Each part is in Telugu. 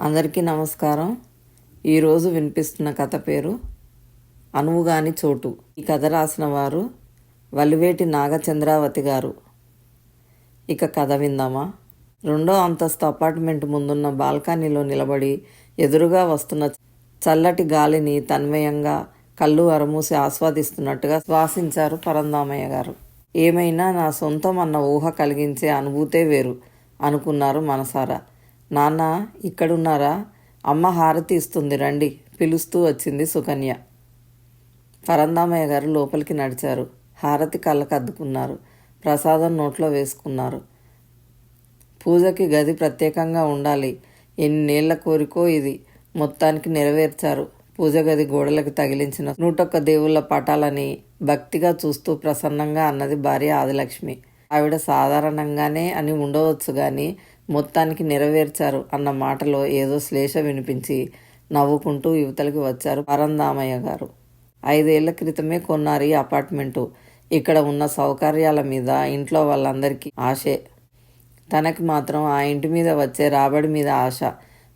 అందరికీ నమస్కారం. ఈరోజు వినిపిస్తున్న కథ పేరు అనువుగాని చోటు. ఈ కథ రాసిన వారు వలివేటి నాగచంద్రావతి గారు. ఇక కథ విందామా? రెండో అంతస్తు అపార్ట్మెంట్ ముందున్న బాల్కనీలో నిలబడి ఎదురుగా వస్తున్న చల్లటి గాలిని తన్మయంగా కళ్ళు అరమూసి ఆస్వాదిస్తున్నట్టుగా శ్వాసించారు పరందామయ్య గారు. ఏమైనా నా సొంతం అన్న ఊహ కలిగించే అనుభూతే వేరు అనుకున్నారు మనసారా. నాన్న ఇక్కడున్నారా? అమ్మ హారతి ఇస్తుంది రండి పిలుస్తూ వచ్చింది సుకన్య. పరందామయ్య గారు లోపలికి నడిచారు. హారతి కళ్ళకు అద్దుకున్నారు. ప్రసాదం నోట్లో వేసుకున్నారు. పూజకి గది ప్రత్యేకంగా ఉండాలి. ఎన్నేళ్ళ కోరికో ఇది. మొత్తానికి నెరవేర్చారు. పూజ గది గోడలకు తగిలించిన నూటొక్క దేవుళ్ళ పటాలని భక్తిగా చూస్తూ ప్రసన్నంగా అన్నది భార్య ఆదిలక్ష్మి. ఆవిడ సాధారణంగానే అని ఉండవచ్చు కానీ మొత్తానికి నెరవేర్చారు అన్న మాటలో ఏదో శ్లేష వినిపించి నవ్వుకుంటూ యువతలకి వచ్చారు పరందామయ్య గారు. ఐదేళ్ళ క్రితమే కొన్నారు ఈ అపార్ట్మెంటు. ఇక్కడ ఉన్న సౌకర్యాల మీద ఇంట్లో వాళ్ళందరికీ ఆశే. తనకి మాత్రం ఆ ఇంటి మీద వచ్చే రాబడి మీద ఆశ.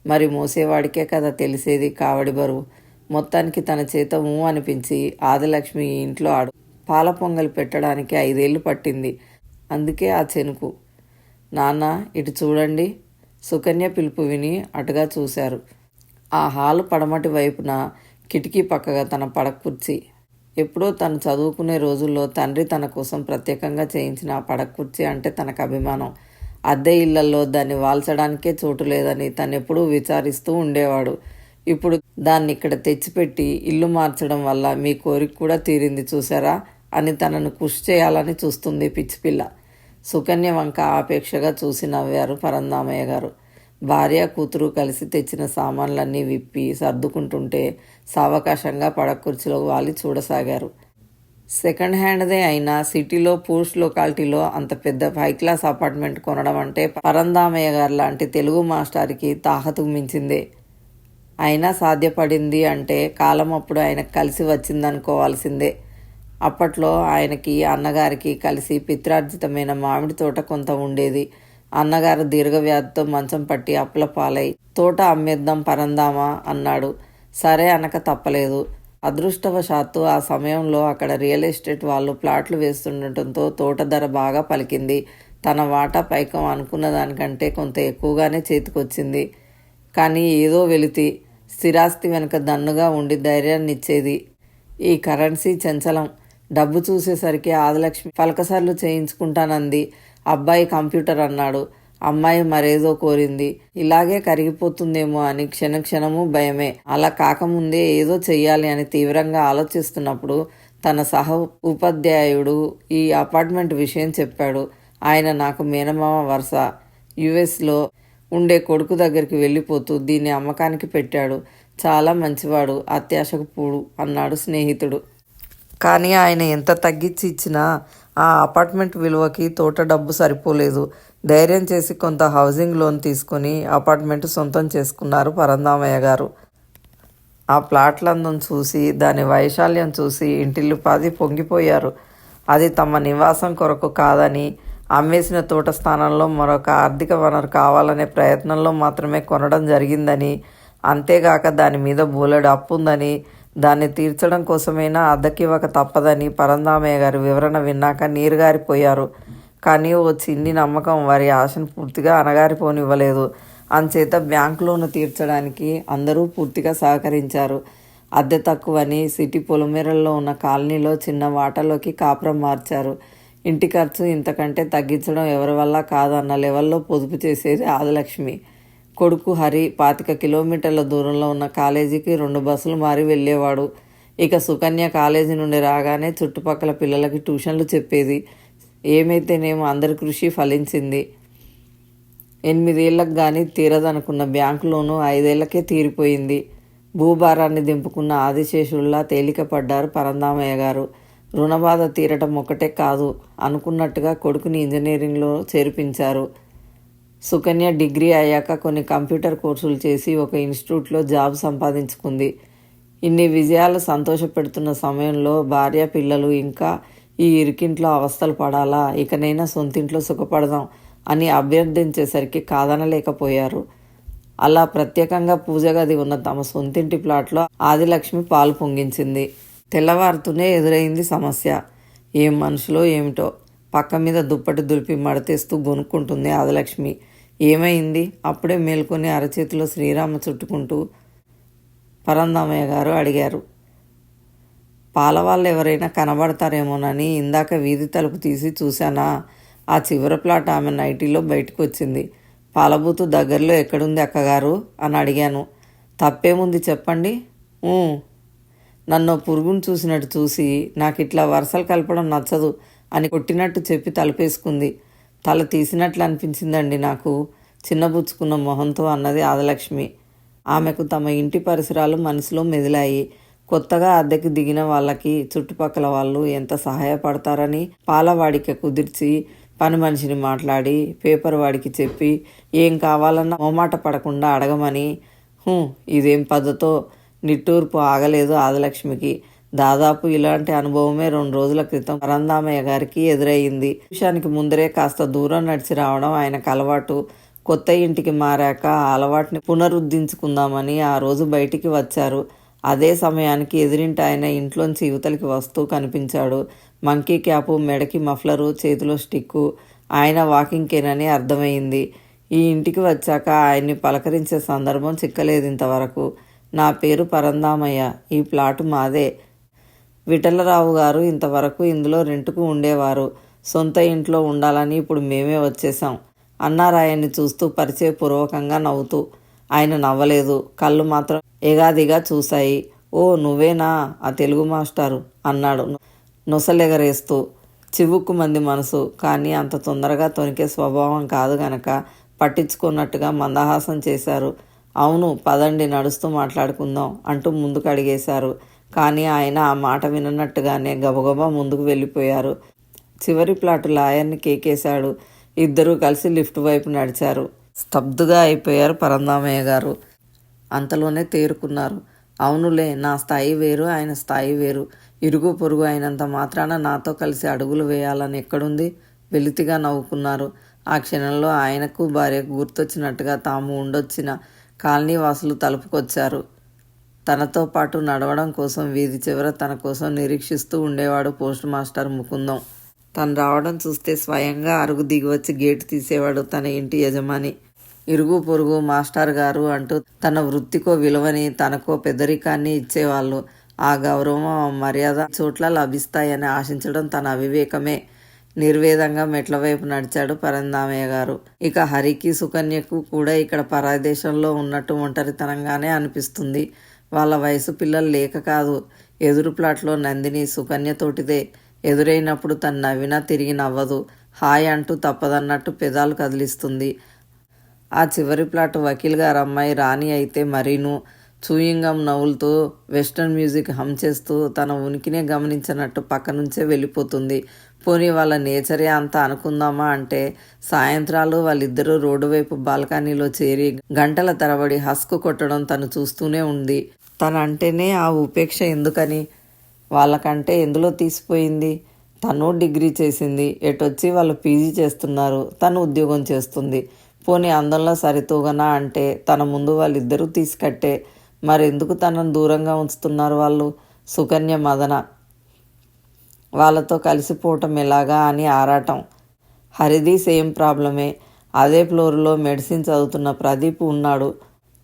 మరి మోసేవాడికే కదా తెలిసేది కావడి బరువు. మొత్తానికి తన చేత ఊ అనిపించి ఆదిలక్ష్మి ఈ ఇంట్లో ఆడు. పాల పొంగల్ పెట్టడానికి ఐదేళ్ళు పట్టింది. అందుకే ఆ చెనుకు. నాన్న ఇటు చూడండి. సుకన్య పిలుపు విని అటుగా చూశారు. ఆ హాలు పడమటి వైపున కిటికీ పక్కగా తన పడక కుర్చీ. ఎప్పుడో తను చదువుకునే రోజుల్లో తండ్రి తన కోసం ప్రత్యేకంగా చేయించిన ఆ పడక కుర్చీ అంటే తనకు అభిమానం. అద్దె ఇళ్ళలో దాన్ని వాల్చడానికే చోటు లేదని తను ఎప్పుడూ విచారిస్తూ ఉండేవాడు. ఇప్పుడు దాన్ని ఇక్కడ తెచ్చిపెట్టి ఇల్లు మార్చడం వల్ల మీ కోరిక కూడా తీరింది చూసారా అని తనను కృషి చేయాలని చూస్తుంది పిచ్చిపిల్ల సుకన్య వంక ఆపేక్షగా చూసి నవ్వారు పరందామయ్య గారు. భార్య కూతురు కలిసి తెచ్చిన సామాన్లన్నీ విప్పి సర్దుకుంటుంటే సావకాశంగా పడకుర్చీలో వాలి చూడసాగారు. సెకండ్ హ్యాండ్దే అయినా సిటీలో పూర్ష్ లొకాలిటీలో అంత పెద్ద హై క్లాస్ అపార్ట్మెంట్ కొనడం అంటే పరందామయ్య గారు లాంటి తెలుగు మాస్టర్కి తాహతు మించిందే. అయినా సాధ్యపడింది అంటే కాలం అప్పుడు ఆయనకు కలిసి వచ్చిందనుకోవాల్సిందే. అప్పట్లో ఆయనకి అన్నగారికి కలిసి పిత్రార్జితమైన మామిడి తోట కొంత ఉండేది. అన్నగారు దీర్ఘవ్యాధితో మంచం పట్టి అప్పుల పాలై తోట అమ్మేద్దాం పరందామా అన్నాడు. సరే అనక తప్పలేదు. అదృష్టవశాత్తు ఆ సమయంలో అక్కడ రియల్ ఎస్టేట్ వాళ్ళు ప్లాట్లు వేస్తుండటంతో తోట ధర బాగా పలికింది. తన వాటా పైకం అనుకున్న దానికంటే కొంత ఎక్కువగానే చేతికొచ్చింది. కానీ ఏదో వెలితి స్థిరాస్తి వెనుక దన్నుగా ఉండి ధైర్యాన్ని ఇచ్చేది ఈ కరెన్సీ చంచలం డబ్బు చూసేసరికి ఆదిలక్ష్మి పలకసార్లు చేయించుకుంటానంది. అబ్బాయి కంప్యూటర్ అన్నాడు. అమ్మాయి మరేదో కోరింది. ఇలాగే కరిగిపోతుందేమో అని క్షణక్షణము భయమే. అలా కాకముందే ఏదో చెయ్యాలి అని తీవ్రంగా ఆలోచిస్తున్నప్పుడు తన సహ ఉపాధ్యాయుడు ఈ అపార్ట్మెంట్ విషయం చెప్పాడు. ఆయన నాకు మేనమామ వరుస. యుఎస్లో ఉండే కొడుకు దగ్గరికి వెళ్ళిపోతూ దీన్ని అమ్మకానికి పెట్టాడు. చాలా మంచివాడు. అత్యాశకు పూడు అన్నాడు స్నేహితుడు. కానీ ఆయన ఎంత తగ్గించి ఇచ్చినా ఆ అపార్ట్మెంట్ విలువకి తోట డబ్బు సరిపోలేదు. ధైర్యం చేసి కొంత హౌసింగ్ లోన్ తీసుకుని అపార్ట్మెంట్ సొంతం చేసుకున్నారు పరందామయ్య గారు. ఆ ప్లాట్లందం చూసి దాని వైశాల్యం చూసి ఇంటిల్లు పాది పొంగిపోయారు. అది తమ నివాసం కొరకు కాదని అమ్మేసిన తోట స్థానంలో మరొక ఆర్థిక వనరు కావాలనే ప్రయత్నంలో మాత్రమే కొనడం జరిగిందని అంతేగాక దాని మీద బోలెడు అప్పు ఉందని దాన్ని తీర్చడం కోసమైనా అద్దెకివ్వక తప్పదని పరందామయ్య గారి వివరణ విన్నాక నీరుగారిపోయారు. కానీ ఓ చిన్ని నమ్మకం వారి ఆశను పూర్తిగా అనగారిపోనివ్వలేదు అంచేత బ్యాంక్ లోను తీర్చడానికి అందరూ పూర్తిగా సహకరించారు. అద్దె తక్కువని సిటీ పొలమేరల్లో ఉన్న కాలనీలో చిన్న వాటలోకి కాపురం మార్చారు. ఇంటి ఖర్చు ఇంతకంటే తగ్గించడం ఎవరి వల్ల కాదన్న లెవెల్లో పొదుపు చేసేది ఆదిలక్ష్మి. కొడుకు హరి పాతిక కిలోమీటర్ల దూరంలో ఉన్న కాలేజీకి రెండు బస్సులు మారి వెళ్ళేవాడు. ఇక సుకన్య కాలేజీ నుండి రాగానే చుట్టుపక్కల పిల్లలకి ట్యూషన్లు చెప్పేది. ఏమైతేనేమో అందరి కృషి ఫలించింది. ఎనిమిదేళ్ళకు కానీ తీరదనుకున్న బ్యాంకు లోను ఐదేళ్ళకే తీరిపోయింది. భూభారాన్ని దింపుకున్న ఆదిశేషుల్లా తేలికపడ్డారు పరందామయ్య గారు. రుణబాధ తీరటం ఒకటే కాదు అనుకున్నట్టుగా కొడుకుని ఇంజనీరింగ్లో చేర్పించారు. సుకన్య డిగ్రీ అయ్యాక కొన్ని కంప్యూటర్ కోర్సులు చేసి ఒక ఇన్స్టిట్యూట్లో జాబ్ సంపాదించుకుంది. ఇన్ని విజయాలు సంతోషపెడుతున్న సమయంలో భార్య పిల్లలు ఇంకా ఈ ఇరికింట్లో అవస్థలు పడాలా? ఇకనైనా సొంతింట్లో సుఖపడదాం అని అభ్యర్థించేసరికి కాదనలేకపోయారు. అలా ప్రత్యేకంగా పూజ గది ఉన్న తమ సొంతింటి ప్లాట్లో ఆదిలక్ష్మి పాలు పొంగించింది. తెల్లవారుతూనే ఎదురైంది సమస్య. ఏం మనుషులో ఏమిటో? పక్క మీద దుప్పటి దులిపి మడతేస్తూ గొనుక్కుంటుంది ఆదలక్ష్మి. ఏమైంది? అప్పుడే మేల్కొని అరచేతిలో శ్రీరామ చుట్టుకుంటూ పరందామయ్య గారు అడిగారు. పాల వాళ్ళు ఎవరైనా కనబడతారేమోనని ఇందాక వీధి తలుపు తీసి చూశానా? ఆ చివరి ప్లాట్ ఆమె నైటీలో బయటకు వచ్చింది పాలబూతు దగ్గరలో ఎక్కడుంది అక్కగారు? అని అడిగాను. తప్పేముంది చెప్పండి? నన్ను పురుగును చూసినట్టు చూసి నాకు ఇట్లా వరుసలు కలపడం నచ్చదు. అని కొట్టినట్టు చెప్పి తలపేసుకుంది. తల తీసినట్లు అనిపించిందండి నాకు. చిన్నబుచ్చుకున్న మొహంతో అన్నది ఆదలక్ష్మి. ఆమెకు తమ ఇంటి పరిసరాలు మనసులో మెదిలాయి. కొత్తగా అద్దెకి దిగిన వాళ్ళకి చుట్టుపక్కల వాళ్ళు ఎంత సహాయపడతారని పాలవాడికి కుదిర్చి పని మనిషిని మాట్లాడి పేపర్ వాడికి చెప్పి ఏం కావాలన్నా మొమాట పడకుండా అడగమని. ఇదేం పద్ధతో? నిట్టూర్పు ఆగలేదు ఆదలక్ష్మికి. దాదాపు ఇలాంటి అనుభవమే రెండు రోజుల క్రితం పరందామయ్య గారికి ఎదురయ్యింది. విషయానికి ముందరే కాస్త దూరం నడిచి రావడం ఆయనకు అలవాటు. కొత్త ఇంటికి మారాక ఆ అలవాటుని పునరుద్ధరించుకుందామని ఆ రోజు బయటికి వచ్చారు. అదే సమయానికి ఎదిరింటి ఆయన ఇంట్లోంచి యువతలకి వస్తూ కనిపించాడు. మంకీ క్యాపు మెడకి మఫ్లరు చేతిలో స్టిక్కు. ఆయన వాకింగ్కేనని అర్థమైంది. ఈ ఇంటికి వచ్చాక ఆయన్ని పలకరించే సందర్భం చిక్కలేదు ఇంతవరకు నా పేరు పరందామయ్య ఈ ప్లాటు మాదే. విఠలరావు గారు ఇంతవరకు ఇందులో రెంటుకు ఉండేవారు. సొంత ఇంట్లో ఉండాలని ఇప్పుడు మేమే వచ్చేసాం అన్నారాయన్ని చూస్తూ పరిచయపూర్వకంగా నవ్వుతూ ఆయన నవ్వలేదు. కళ్ళు మాత్రం ఎగాదిగా చూశాయి. ఓ నువ్వేనా? ఆ తెలుగు మాస్టారు అన్నాడు. నొసలెగరేస్తూ చివుక్కు మంది మనసు. కానీ అంత తొందరగా తొనికే స్వభావం కాదు గనక పట్టించుకున్నట్టుగా మందహాసం చేశారు. అవును పదండి నడుస్తూ మాట్లాడుకుందాం అంటూ ముందుకు అడిగేశారు. కానీ ఆయన ఆ మాట వినన్నట్టుగానే గబగబా ముందుకు వెళ్ళిపోయారు. చివరి ప్లాటు లాయర్ని కేకేశాడు. ఇద్దరూ కలిసి లిఫ్ట్ వైపు నడిచారు. స్తబ్దుగా అయిపోయారు పరందామయ్య గారు. అంతలోనే తేరుకున్నారు. అవునులే నా స్థాయి వేరు ఆయన స్థాయి వేరు. ఇరుగు పొరుగు అయినంత మాత్రాన నాతో కలిసి అడుగులు వేయాలని ఎక్కడుంది? వెలితిగా నవ్వుకున్నారు. ఆ క్షణంలో ఆయనకు భార్యకు గుర్తొచ్చినట్టుగా తాము ఉండొచ్చిన కాలనీ వాసులు తలుపుకొచ్చారు. తనతో పాటు నడవడం కోసం వీధి చివర తన కోసం నిరీక్షిస్తూ ఉండేవాడు పోస్ట్ మాస్టర్ ముకుందం. తను రావడం చూస్తే స్వయంగా అరుగు దిగి వచ్చి గేటు తీసేవాడు తన ఇంటి యజమాని. ఇరుగు పొరుగు మాస్టర్ గారు అంటూ తన వృత్తికో విలువని తనకో పెదరికాన్ని ఇచ్చేవాళ్ళు. ఆ గౌరవం మర్యాద చోట్ల లభిస్తాయని ఆశించడం తన అవివేకమే. నిర్వేదంగా మెట్ల వైపు నడిచాడు పరందామయ్య గారు. ఇక హరికి సుకన్యకు కూడా ఇక్కడ పరదేశంలో ఉన్నట్టు ఒంటరితనంగానే అనిపిస్తుంది. వాళ్ళ వయసు పిల్లలు లేక కాదు. ఎదురు ప్లాట్లో నందిని సుకన్యతోటిదే. ఎదురైనప్పుడు తను నవ్వినా తిరిగి నవ్వదు. హాయ్ అంటూ తప్పదన్నట్టు పెదాలు కదిలిస్తుంది. ఆ చివరి ప్లాట్ వకీల్ గారు అమ్మాయి రాణి అయితే మరీను. చూయింగం నవ్వులతో వెస్టర్న్ మ్యూజిక్ హమ్ చేస్తూ తన ఉనికినే గమనించినట్టు పక్క నుంచే వెళ్ళిపోతుంది. పోనీ వాళ్ళ నేచరే అంత అనుకుందామా అంటే సాయంత్రాలు వాళ్ళిద్దరూ రోడ్డు వైపు బాల్కనీలో చేరి గంటల తరబడి హస్కు కొట్టడం తను చూస్తూనే ఉంది. తన అంటేనే ఆ ఉపేక్ష ఎందుకని? వాళ్ళకంటే ఎందులో తీసిపోయింది? తను డిగ్రీ చేసింది. ఎటొచ్చి వాళ్ళు పీజీ చేస్తున్నారు? తను ఉద్యోగం చేస్తుంది. పోనీ అందంలో సరితూగనా అంటే తన ముందు వాళ్ళిద్దరూ తీసుకట్టే. మరెందుకు తనను దూరంగా ఉంచుతున్నారు వాళ్ళు? సుకన్య మదన వాళ్ళతో కలిసిపోవటం ఎలాగా అని ఆరాటం. హరిది సేమ్ ప్రాబ్లమే. అదే ఫ్లోర్లో మెడిసిన్ చదువుతున్న ప్రదీప్ ఉన్నాడు.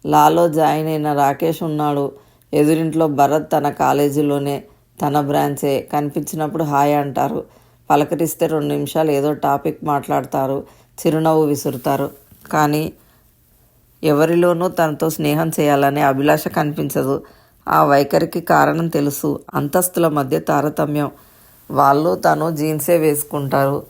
లాలో జాయిన్ అయిన రాకేష్ ఉన్నాడు. ఎదురింట్లో భరత్ తన కాలేజీలోనే తన బ్రాంచే కనిపించినప్పుడు హాయ్ అంటారు. పలకరిస్తే రెండు నిమిషాలు ఏదో టాపిక్ మాట్లాడతారు చిరునవ్వు విసురుతారు. కానీ ఎవరిలోనూ తనతో స్నేహం చేయాలనే అభిలాష కనిపించదు. ఆ వైఖరికి కారణం తెలుసు. అంతస్తుల మధ్య తారతమ్యం. వాళ్ళు తను జీన్సే వేసుకుంటారు.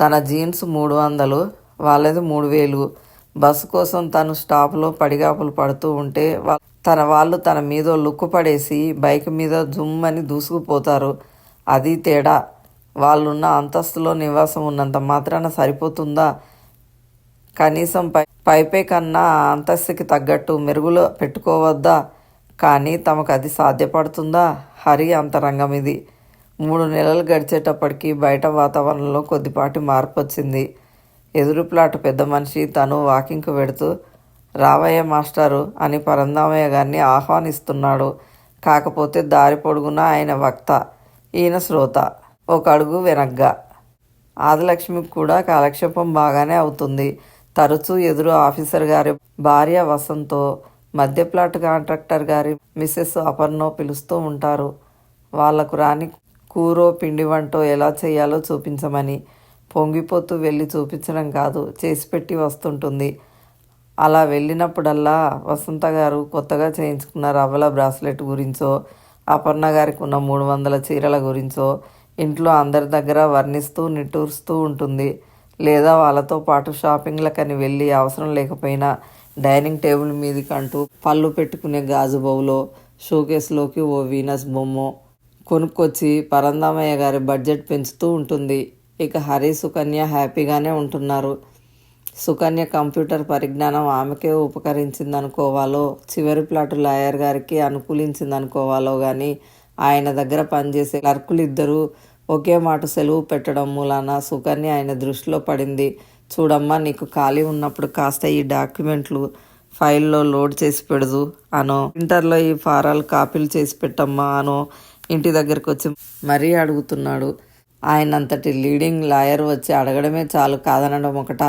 తన జీన్స్ మూడు వందలు వాళ్ళది మూడు వేలు. బస్సు కోసం తను స్టాప్లో పడిగాపులు పడుతూ ఉంటే తన వాళ్ళు తన మీద లుక్కు పడేసి బైక్ మీద జుమ్ అని దూసుకుపోతారు. అది తేడా. వాళ్ళున్న అంతస్తులో నివాసం ఉన్నంత మాత్రాన సరిపోతుందా? కనీసం పై పైపే కన్నా అంతస్తుకి తగ్గట్టు మెరుగులు పెట్టుకోవద్దా? కానీ తమకు అది సాధ్యపడుతుందా? హరి అంతరంగం ఇది. మూడు నెలలు గడిచేటప్పటికి బయట వాతావరణంలో కొద్దిపాటి మార్పు వచ్చింది ఎదురు ప్లాట్ పెద్ద మనిషి తను వాకింగ్కు వెడుతూ రావయ్య మాస్టారు అని పరందామయ్య గారిని ఆహ్వానిస్తున్నాడు. కాకపోతే దారి పొడుగున ఆయన వక్త ఈయన శ్రోత ఒక అడుగు వెనగ్గా. ఆదిలక్ష్మికి కూడా కాలక్షేపం బాగానే అవుతుంది. తరచూ ఎదురు ఆఫీసర్ గారి భార్య వసంతో మధ్య ప్లాట్ కాంట్రాక్టర్ గారి మిస్సెస్ అపర్ణో పిలుస్తూ ఉంటారు. వాళ్ళకు రాని కూరో పిండి వంటో ఎలా చేయాలో చూపించమని. పొంగిపోతూ వెళ్ళి చూపించడం కాదు చేసి పెట్టి వస్తుంటుంది. అలా వెళ్ళినప్పుడల్లా వసంత గారు కొత్తగా చేయించుకున్న రవ్వల బ్రాస్లెట్ గురించో అపర్ణ గారికి ఉన్న మూడు వందల చీరల గురించో ఇంట్లో అందరి దగ్గర వర్ణిస్తూ నిట్టూరుస్తూ ఉంటుంది. లేదా వాళ్ళతో పాటు షాపింగ్లకని వెళ్ళి అవసరం లేకపోయినా డైనింగ్ టేబుల్ మీదకంటూ పళ్ళు పెట్టుకునే గాజు బౌలో షోకేస్లోకి ఓ వీనస్ బొమ్మ కొనుక్కొచ్చి పరందామయ్య గారి బడ్జెట్ పెంచుతూ ఉంటుంది. ఇక హరి సుకన్య హ్యాపీగానే ఉంటున్నారు. సుకన్య కంప్యూటర్ పరిజ్ఞానం ఆమెకే ఉపకరించిందనుకోవాలో చివరి ప్లాటు లాయర్ గారికి అనుకూలించిందనుకోవాలో కానీ ఆయన దగ్గర పనిచేసే క్లర్కులు ఇద్దరూ ఒకే మాట సెలవు పెట్టడం మూలాన సుకన్య ఆయన దృష్టిలో పడింది. చూడమ్మా నీకు ఖాళీ ఉన్నప్పుడు కాస్త ఈ డాక్యుమెంట్లు ఫైల్లో లోడ్ చేసి పెడదు అనో. ఇంటర్లో ఈ ఫారాలు కాపీలు చేసి పెట్టమ్మా అనో. ఇంటి దగ్గరకు వచ్చి మరీ అడుగుతున్నాడు. ఆయనంతటి లీడింగ్ లాయర్ వచ్చి అడగడమే చాలు కాదనడం ఒకట.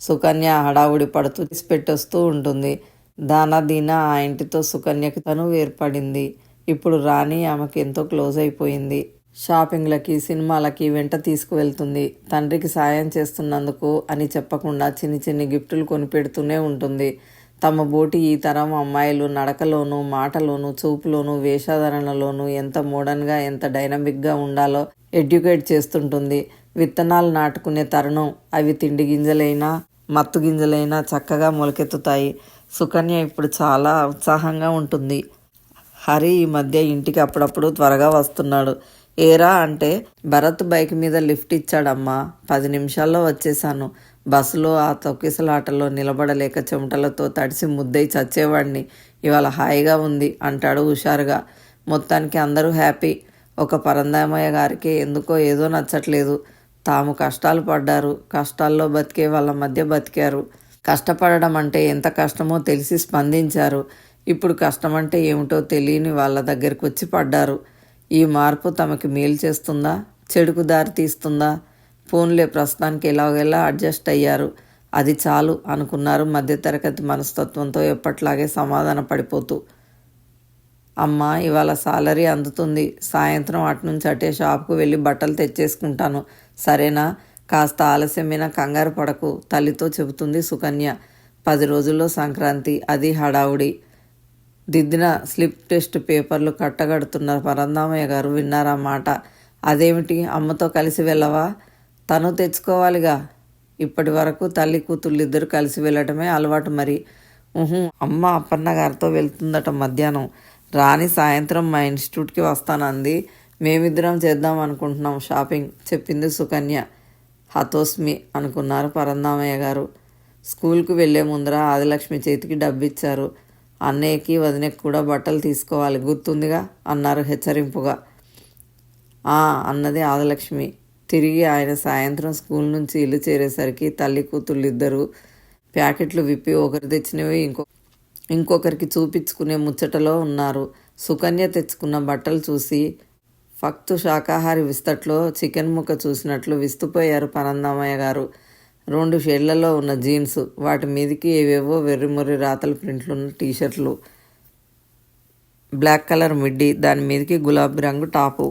సుకన్య హడావుడి పడుతూ పెట్టొస్తూ ఉంటుంది. దానా దీనా ఆ ఇంటితో సుకన్యకి తను ఏర్పడింది. ఇప్పుడు రాణి ఆమెకు ఎంతో క్లోజ్ అయిపోయింది. షాపింగ్లకి సినిమాలకి వెంట తీసుకువెళ్తుంది. తండ్రికి సాయం చేస్తున్నందుకు అని చెప్పకుండా చిన్ని చిన్ని గిఫ్టులు కొనిపెడుతూనే ఉంటుంది. తమ బోటి ఈ తరం అమ్మాయిలు నడకలోను మాటలోను చూపులోను వేషధారణలోను ఎంత మోడర్న్గా ఎంత డైనమిక్గా ఉండాలో ఎడ్యుకేట్ చేస్తుంటుంది. విత్తనాలు నాటుకునే తరుణం అవి తిండి గింజలైనా మత్తు గింజలైనా చక్కగా మొలకెత్తుతాయి. సుకన్య ఇప్పుడు చాలా ఉత్సాహంగా ఉంటుంది. హరి ఈ మధ్య ఇంటికి అప్పుడప్పుడు త్వరగా వస్తున్నాడు. ఏరా అంటే భరత్ బైక్ మీద లిఫ్ట్ ఇచ్చాడమ్మా. పది నిమిషాల్లో వచ్చేసాను బస్సులో ఆ తొక్కిసలాటలో నిలబడలేక చెమటలతో తడిసి ముద్దై చచ్చేవాడిని ఇవాళ హాయిగా ఉంది అంటాడు హుషారుగా. మొత్తానికి అందరూ హ్యాపీ. ఒక పరందామయ్య గారికి ఎందుకో ఏదో నచ్చట్లేదు. తాము కష్టాలు పడ్డారు. కష్టాల్లో బతికే వాళ్ళ మధ్య బతికారు. కష్టపడడం అంటే ఎంత కష్టమో తెలిసి స్పందించారు. ఇప్పుడు కష్టం అంటే ఏమిటో తెలియని వాళ్ళ దగ్గరికి వచ్చి పడ్డారు. ఈ మార్పు తమకి మేలు చేస్తుందా? చెడుకు దారి తీస్తుందా? ఫోన్లే ప్రస్తుతానికి ఎలాగెలా అడ్జస్ట్ అయ్యారు? అది చాలు అనుకున్నారు మధ్యతరగతి మనస్తత్వంతో ఎప్పట్లాగే సమాధాన పడిపోతూ. అమ్మ ఇవాళ సాలరీ అందుతుంది. సాయంత్రం అటు నుంచి అటే షాప్కు వెళ్ళి బట్టలు తెచ్చేసుకుంటాను. సరేనా? కాస్త ఆలస్యమైన కంగారు పడకు. తల్లితో చెబుతుంది సుకన్య. పది రోజుల్లో సంక్రాంతి అది హడావుడి. దిద్దిన స్లిప్ టెస్ట్ పేపర్లు కట్టగడుతున్న పరందామయ్య గారు విన్నారా మాట? అదేమిటి? అమ్మతో కలిసి వెళ్ళవా? తను తెచ్చుకోవాలిగా. ఇప్పటి వరకు తల్లి కూతుళ్ళు ఇద్దరు కలిసి వెళ్ళటమే అలవాటు మరి. అమ్మ అప్పన్న గారితో వెళ్తుందట మధ్యాహ్నం. రాని సాయంత్రం మా ఇన్స్టిట్యూట్కి వస్తానంది. మేమిద్దరం చేద్దాం అనుకుంటున్నాం షాపింగ్ చెప్పింది సుకన్య. హతోస్మి అనుకున్నారు పరందామయ్య గారు. స్కూల్కి వెళ్ళే ముందర ఆదిలక్ష్మి చేతికి డబ్బిచ్చారు. అన్నయ్యకి వదినకి కూడా బట్టలు తీసుకోవాలి. గుర్తుందిగా? అన్నారు హెచ్చరింపుగా. అన్నది ఆదిలక్ష్మి. తిరిగి ఆయన సాయంత్రం స్కూల్ నుంచి ఇల్లు చేరేసరికి తల్లి కూతుళ్ళు ఇద్దరు ప్యాకెట్లు విప్పి ఒకరు తెచ్చినవి ఇంకో ఇంకొకరికి చూపించుకునే ముచ్చటలో ఉన్నారు. సుకన్య తెచ్చుకున్న బట్టలు చూసి ఫక్తు శాకాహారి విస్తట్లో చికెన్ ముక్క చూసినట్లు విస్తుపోయారు పనందమయ్య గారు. రెండు షేడ్లలో ఉన్న జీన్స్ వాటి మీదకి ఏవేవో వెర్రిమొర్రి రాతల ప్రింట్లున్న టీషర్ట్లు బ్లాక్ కలర్ మిడ్డీ దాని మీదకి గులాబీ రంగు టాపు.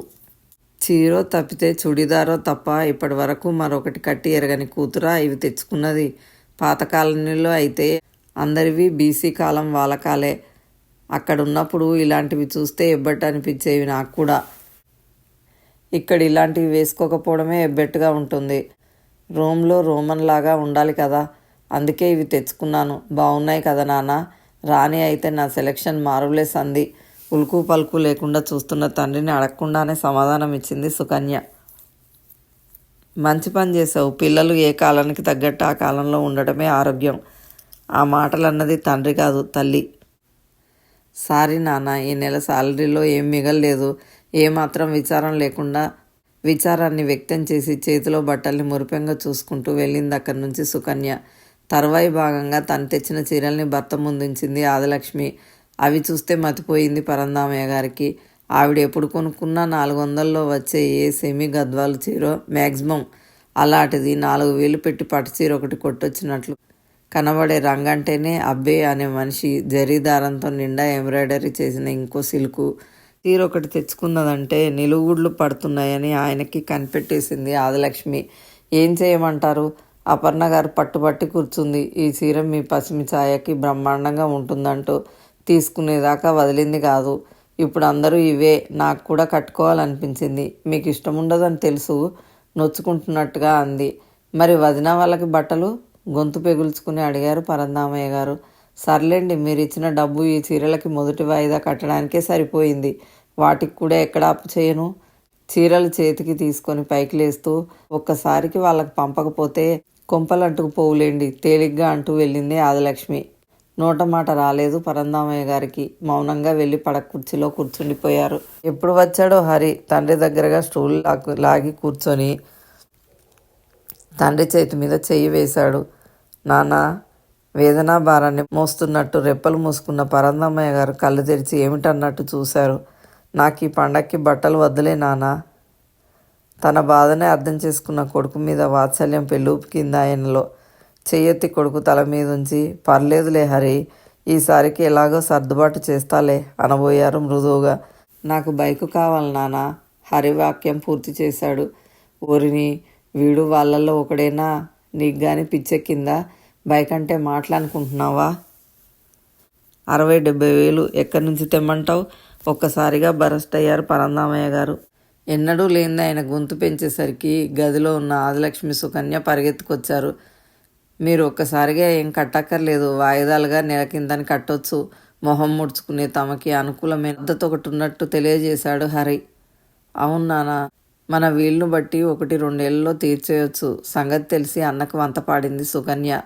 చీరో తప్పితే చుడిదారో తప్ప ఇప్పటి వరకు మరొకటి కట్టి ఎరగని కూతురా ఇవి తెచ్చుకున్నది పాత కాలనీలో అయితే అందరివి బీసీ కాలం వాళ్ళకాలే అక్కడ ఉన్నప్పుడు ఇలాంటివి చూస్తే ఎబ్బట్టు అనిపించేవి నాకు కూడా. ఇక్కడ ఇలాంటివి వేసుకోకపోవడమే ఎబ్బెట్టుగా ఉంటుంది. రోమ్లో రోమన్ లాగా ఉండాలి కదా. అందుకే ఇవి తెచ్చుకున్నాను. బాగున్నాయి కదా నాన్న. రాణి అయితే నా సెలెక్షన్ మారులేస్ అంది ఉలుకు పలుకు లేకుండా చూస్తున్న తండ్రిని అడగకుండానే సమాధానం ఇచ్చింది సుకన్య. మంచి పని చేసావు పిల్లలు ఏ కాలానికి తగ్గట్టు ఆ కాలంలో ఉండటమే ఆరోగ్యం. ఆ మాటలన్నది తండ్రి కాదు తల్లి. సారీ నాన్న ఈ నెల శాలరీలో ఏం మిగలలేదు. ఏమాత్రం విచారం లేకుండా విచారాన్ని వ్యక్తం చేసి చేతిలో బట్టల్ని మురిపెంగా చూసుకుంటూ వెళ్ళింది అక్కడి నుంచి సుకన్య. తర్వాయి భాగంగా తను తెచ్చిన చీరల్ని భర్త ముందుంచింది ఆదిలక్ష్మి. అవి చూస్తే మతిపోయింది పరందామయ్య గారికి. ఆవిడ ఎప్పుడు కొనుక్కున్న నాలుగు వందల్లో వచ్చే ఏ సెమీ గద్వాలు చీరో మ్యాక్సిమం అలాంటిది నాలుగు వేలు పెట్టి పట్టు చీర ఒకటి కొట్టొచ్చినట్లు కనబడే రంగంటేనే అబ్బే అనే మనిషి జరీ దారంతో నిండా ఎంబ్రాయిడరీ చేసిన ఇంకో సిల్కు. చీర ఒకటి తెచ్చుకున్నదంటే నిలువుగుడ్లు పడుతున్నాయని ఆయనకి కనిపెట్టేసింది ఆదిలక్ష్మి. ఏం చేయమంటారు? అపర్ణ గారు పట్టుబట్టి కూర్చుంది. ఈ చీర మీ పసిమి ఛాయకి బ్రహ్మాండంగా ఉంటుందంటూ తీసుకునేదాకా వదిలింది కాదు. ఇప్పుడు అందరూ ఇవే నాకు కూడా కట్టుకోవాలనిపించింది. మీకు ఇష్టం ఉండదని తెలుసు నొచ్చుకుంటున్నట్టుగా అంది. మరి వదిన వాళ్ళకి బట్టలు? గొంతు పెగుల్చుకుని అడిగారు పరందామయ్య గారు. సర్లేండి మీరు ఇచ్చిన డబ్బు ఈ చీరలకి మొదటి వాయిదా కట్టడానికే సరిపోయింది. వాటికి కూడా ఎక్కడ అప్పు చేయను? చీరలు చేతికి తీసుకొని పైకి లేస్తూ ఒక్కసారికి వాళ్ళకి పంపకపోతే కొంపలంటుకు పోవులేండి. తేలిగ్గా అంటూ వెళ్ళింది ఆదిలక్ష్మి. నోట మాట రాలేదు. పరందామయ్య గారికి మౌనంగా వెళ్ళి పడక కుర్చీలో కూర్చుండిపోయారు. ఎప్పుడు వచ్చాడో హరి తండ్రి దగ్గరగా స్టూల్ లాగి కూర్చొని తండ్రి చేతి మీద చెయ్యి వేశాడు. నాన్న వేదనా భారాన్ని మోస్తున్నట్టు రెప్పలు మూసుకున్న పరందమ్మయ్య గారు కళ్ళు తెరిచి ఏమిటన్నట్టు చూశారు. నాకు ఈ పండక్కి బట్టలు వద్దులే నాన్న. తన బాధనే అర్థం చేసుకున్న కొడుకు మీద వాత్సల్యం కింద ఆయనలో. చెయ్యెత్తి కొడుకు తల మీద ఉంచి పర్లేదులే హరి ఈసారికి ఎలాగో సర్దుబాటు చేస్తాలే అనబోయారు మృదువుగా. నాకు బైకు కావాలి నానా హరి వాక్యం పూర్తి చేశాడు. ఊరిని వీడు వాళ్ళల్లో ఒకడేనా? నీకు కానీ పిచ్చెక్కిందా? బైక్ అంటే మాట్లాడుకుంటున్నావా? అరవై డెబ్బై వేలు ఎక్కడి నుంచి తెమ్మంటావు? ఒక్కసారిగా బరస్ట్ అయ్యారు పరందామయ్య గారు. ఎన్నడూ లేని ఆయన గొంతు పెంచేసరికి గదిలో ఉన్న ఆదిలక్ష్మి సుకన్య పరిగెత్తుకొచ్చారు. మీరు ఒక్కసారిగా ఏం కట్టక్కర్లేదు. వాయిదాలుగా నెల కిందని కట్టొచ్చు. మొహం ముడుచుకునే తమకి అనుకూలమైన మద్దతు ఒకటి ఉన్నట్టు తెలియజేశాడు హరి. అవును నానా మన వీళ్ళను బట్టి ఒకటి రెండేళ్ళలో తీర్చేయొచ్చు. సంగతి తెలిసి అన్నకు వంతపాడింది సుకన్య.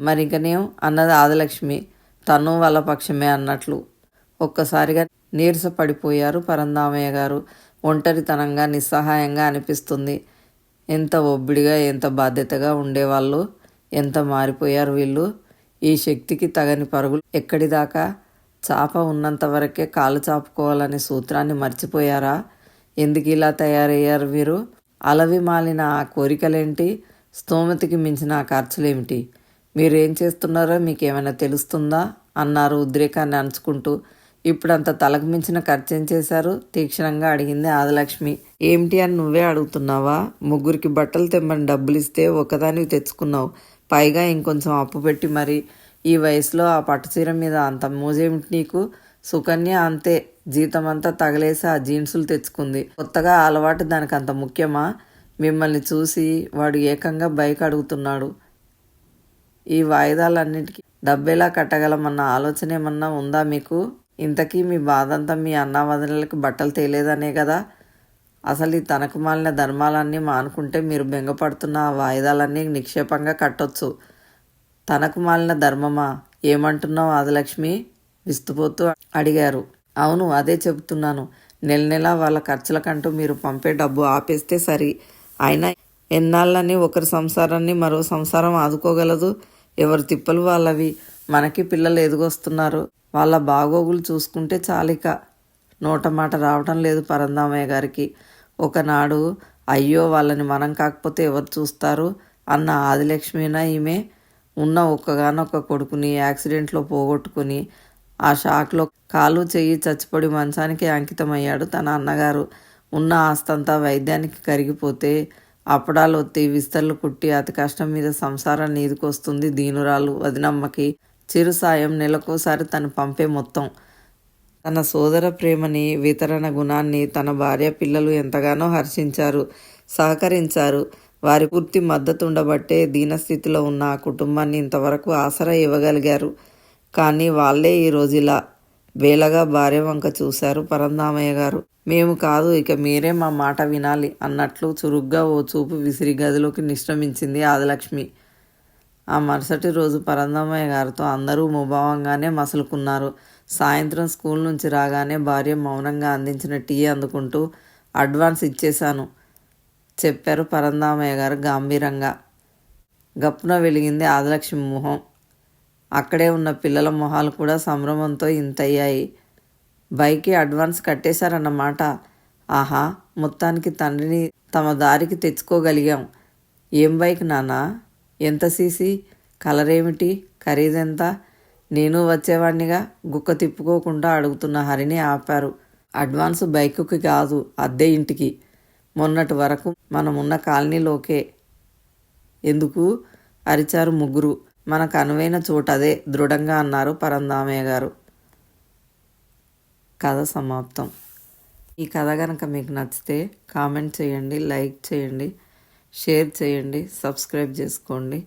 మరికనేం అన్నది ఆదలక్ష్మి. తను వాళ్ళ పక్షమే అన్నట్లు. ఒక్కసారిగా నీరస పడిపోయారు పరందామయ్య గారు. ఒంటరితనంగా నిస్సహాయంగా అనిపిస్తుంది. ఎంత ఒబ్బిడిగా ఎంత బాధ్యతగా ఉండేవాళ్ళు. ఎంత మారిపోయారు వీళ్ళు? ఈ శక్తికి తగని పరుగులు ఎక్కడిదాకా? చాప ఉన్నంత వరకే కాలు చాపుకోవాలనే సూత్రాన్ని మర్చిపోయారా? ఎందుకు ఇలా తయారయ్యారు మీరు అలవి మాలిన ఆ కోరికలేంటి? స్తోమతికి మించిన ఆ ఖర్చులేమిటి మీరేం చేస్తున్నారో మీకేమైనా తెలుస్తుందా? అన్నారు ఉద్రేకాన్ని అణుచుకుంటూ. ఇప్పుడంత తలకు మించిన ఖర్చేం చేశారు? తీక్షణంగా అడిగింది ఆదలక్ష్మి. ఏమిటి అని నువ్వే అడుగుతున్నావా? ముగ్గురికి బట్టలు తెమ్మని డబ్బులు ఇస్తే ఒకదానికి తెచ్చుకున్నావు. పైగా ఇంకొంచెం అప్పు పెట్టి మరి ఈ వయసులో ఆ పట్టుచీర మీద అంత మోజేమిటి నీకు? సుకన్య అంతే. జీతం అంతా తగలేసి ఆ జీన్సులు తెచ్చుకుంది. కొత్తగా అలవాటు దానికి అంత ముఖ్యమా? మిమ్మల్ని చూసి వాడు ఏకంగా బైక్ అడుగుతున్నాడు ఈ వాయిదాలన్నిటికీ డబ్బేలా కట్టగలమన్న ఆలోచన ఏమన్నా ఉందా మీకు? ఇంతకీ మీ బాధంతా మీ అన్నావదనలకు బట్టలు తేలేదనే కదా. అసలు ఈ తనకు మాలిన ధర్మాలన్నీ మానుకుంటే మీరు బెంగపడుతున్న ఆ వాయిదాలన్నీ నిక్షేపంగా కట్టొచ్చు. తనకు మాలిన ధర్మమా? ఏమంటున్నావు ఆదిలక్ష్మి? విస్తుపోతూ అడిగారు. అవును అదే చెబుతున్నాను. నెల నెల వాళ్ళ ఖర్చులకంటూ మీరు పంపే డబ్బు ఆపేస్తే సరి. అయినా ఎన్నాళ్ళని ఒకరి సంసారాన్ని మరో సంసారం ఆదుకోగలదు? ఎవరి తిప్పలు వాళ్ళవి? మనకి పిల్లలు ఎదుగొస్తున్నారు. వాళ్ళ బాగోగులు చూసుకుంటే చాలిక. నోట మాట రావటం లేదు పరందామయ్య గారికి. ఒకనాడు అయ్యో వాళ్ళని మనం కాకపోతే ఎవరు చూస్తారు? అన్న ఆదిలక్ష్మినా ఈమె? ఉన్న ఒక్కగానొక్క కొడుకుని యాక్సిడెంట్లో పోగొట్టుకుని ఆ షాక్లో కాలు చెయ్యి చచ్చిపడి మంచానికి అంకితమయ్యాడు తన అన్నగారు. ఉన్న ఆస్తంతా వైద్యానికి కరిగిపోతే అప్పడాలు ఒత్తి విస్తర్లు కుట్టి అతి కష్టం మీద సంసారాన్ని ఈదుకొస్తుంది దీనురాలు వదినమ్మకి. చిరు సాయం నెలకోసారి తను పంపే మొత్తం. తన సోదర ప్రేమని వితరణ గుణాన్ని తన భార్య పిల్లలు ఎంతగానో హర్షించారు సహకరించారు. వారి పూర్తి మద్దతు ఉండబట్టే దీనస్థితిలో ఉన్న ఆ కుటుంబాన్ని ఇంతవరకు ఆసరా ఇవ్వగలిగారు. కానీ వాళ్ళే ఈరోజు ఇలా వేలగా భార్య వంక చూశారు పరందామయ్య గారు. మేము కాదు ఇక మీరే మా మాట వినాలి అన్నట్లు చురుగ్గా ఓ చూపు విసిరి గదిలోకి నిష్క్రమించింది ఆదిలక్ష్మి. ఆ మరుసటి రోజు పరందమ్మయ్య గారితో అందరూ ముభావంగానే మసులుకున్నారు. సాయంత్రం స్కూల్ నుంచి రాగానే భార్య మౌనంగా అందించిన టీ అందుకుంటూ అడ్వాన్స్ ఇచ్చేశాను. చెప్పారు పరందామయ్య గారు గంభీరంగా. గప్పున వెలిగింది ఆదిలక్ష్మి మొహం. అక్కడే ఉన్న పిల్లల మొహాలు కూడా సంభ్రమంతో ఇంతయ్యాయి బైక్కి అడ్వాన్స్ కట్టేశారన్నమాట. ఆహా మొత్తానికి తండ్రిని తమ దారికి తెచ్చుకోగలిగాం. ఏం బైక్ నానా ఎంత సీసీ? కలర్ ఏమిటి ఖరీదెంత? నేను వచ్చేవాడినిగా గుక్క తిప్పుకోకుండా అడుగుతున్న హరిని ఆపారు. అడ్వాన్స్ బైకుకి కాదు అద్దె ఇంటికి. మొన్నటి వరకు మనమున్న కాలనీలోకే. ఎందుకు? అరిచారు ముగ్గురు. మనకు అనువైన చోటదే అదే దృఢంగా అన్నారు పరందామయ్య గారు. కథ సమాప్తం. ఈ కథ కనుక మీకు నచ్చితే కామెంట్ చేయండి లైక్ చేయండి షేర్ చేయండి సబ్స్క్రైబ్ చేసుకోండి.